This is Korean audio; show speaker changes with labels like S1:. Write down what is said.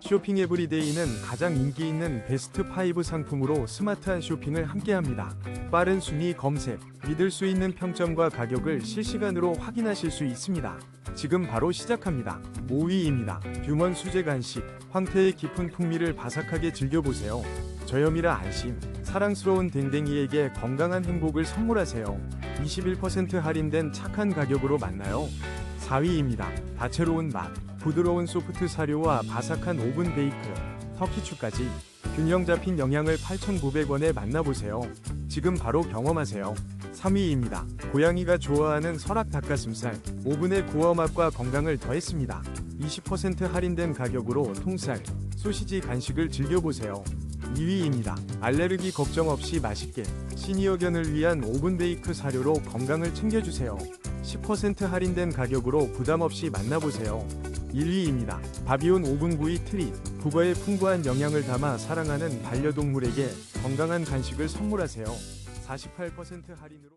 S1: 쇼핑 에브리데이는 가장 인기 있는 베스트 5 상품으로 스마트한 쇼핑을 함께합니다. 빠른 순위 검색, 믿을 수 있는 평점과 가격을 실시간으로 확인하실 수 있습니다. 지금 바로 시작합니다. 5위입니다. 듀먼 수제 간식, 황태의 깊은 풍미를 바삭하게 즐겨보세요. 저염이라 안심, 사랑스러운 댕댕이에게 건강한 행복을 선물하세요. 21% 할인된 착한 가격으로 만나요. 4위입니다. 다채로운 맛, 부드러운 소프트 사료와 바삭한 오븐 베이크, 터키추까지 균형 잡힌 영양을 8,900원에 만나보세요. 지금 바로 경험하세요. 3위입니다. 고양이가 좋아하는 설악 닭가슴살, 오븐의 구워 맛과 건강을 더했습니다. 20% 할인된 가격으로 통살, 소시지 간식을 즐겨보세요. 2위입니다. 알레르기 걱정 없이 맛있게 시니어견을 위한 오븐 베이크 사료로 건강을 챙겨주세요. 10% 할인된 가격으로 부담 없이 만나보세요. 1위입니다. 바비온 오븐 구이 트릿. 국어에 풍부한 영양을 담아 사랑하는 반려동물에게 건강한 간식을 선물하세요. 48% 할인으로